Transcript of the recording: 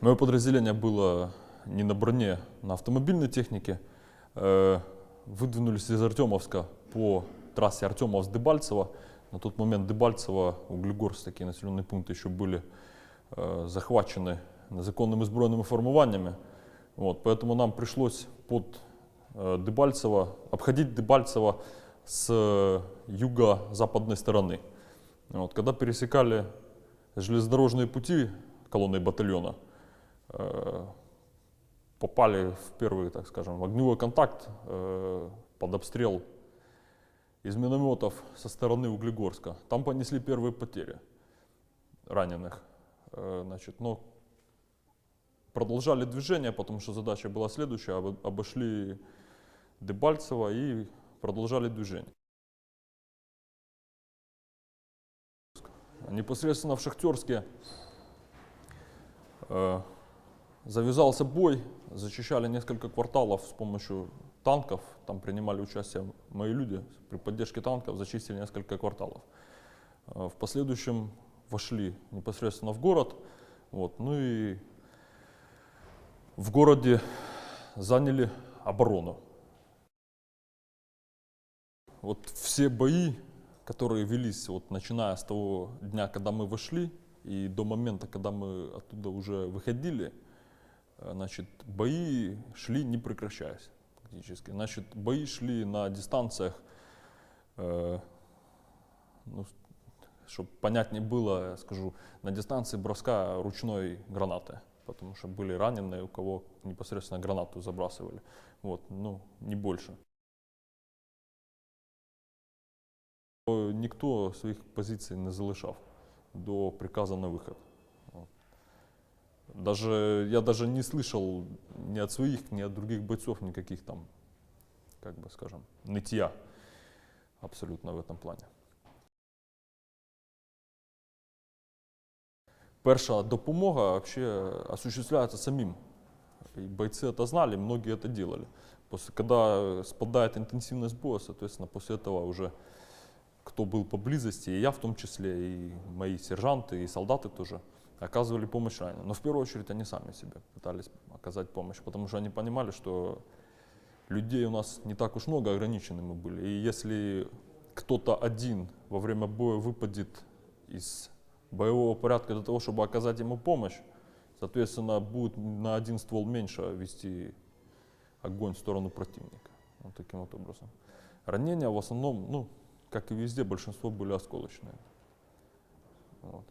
Мое подразделение было не на броне, на автомобильной технике. Э, Выдвинулись из Артемовска по трассе Артемовск-Дебальцево. На тот момент Дебальцево, Углегорск, такие населенные пункты еще были э, захвачены незаконными сбройными формуваниями. Вот, поэтому нам пришлось под э, Дебальцево, обходить Дебальцево с юго-западной стороны. Вот, когда пересекали железнодорожные пути колонной батальона, попали в первый, так скажем, огневой контакт э, под обстрел из минометов со стороны Углегорска. Там понесли первые потери раненых. Э, значит, но продолжали движение, потому что задача была следующая, об- обошли Дебальцево и продолжали движение. Непосредственно в Шахтерске э, завязался бой, зачищали несколько кварталов с помощью танков, там принимали участие мои люди, при поддержке танков зачистили несколько кварталов. Э, В последующем вошли непосредственно в город, вот, ну и в городе заняли оборону. Вот все бои, которые велись, вот, начиная с того дня, когда мы вошли, и до момента, когда мы оттуда уже выходили, значит, бои шли не прекращаясь практически. Значит, бои шли на дистанциях, э, ну, чтобы понятнее было, я скажу, на дистанции броска ручной гранаты, потому что были раненые, у кого непосредственно гранату забрасывали. Вот, ну, не больше. Е, Ніхто своїх позицій не залишав до приказу на виход. Даже, я даже не слышал ни от своих, ни от других бойцов никаких там, как бы скажем, нытья абсолютно в этом плане. Перша допомога вообще осуществляется самим. И бойцы это знали, многие это делали. После, когда спадает интенсивность боя, соответственно, после этого уже кто был поблизости, и я в том числе, и мои сержанты, и солдаты тоже, оказывали помощь раненым. Но в первую очередь они сами себе пытались оказать помощь, потому что они понимали, что людей у нас не так уж много, ограничены мы были. И если кто-то один во время боя выпадет из боевого порядка для того, чтобы оказать ему помощь, соответственно, будет на один ствол меньше вести огонь в сторону противника. Вот таким вот образом. Ранения в основном, ну, как и везде, большинство были осколочные. Вот.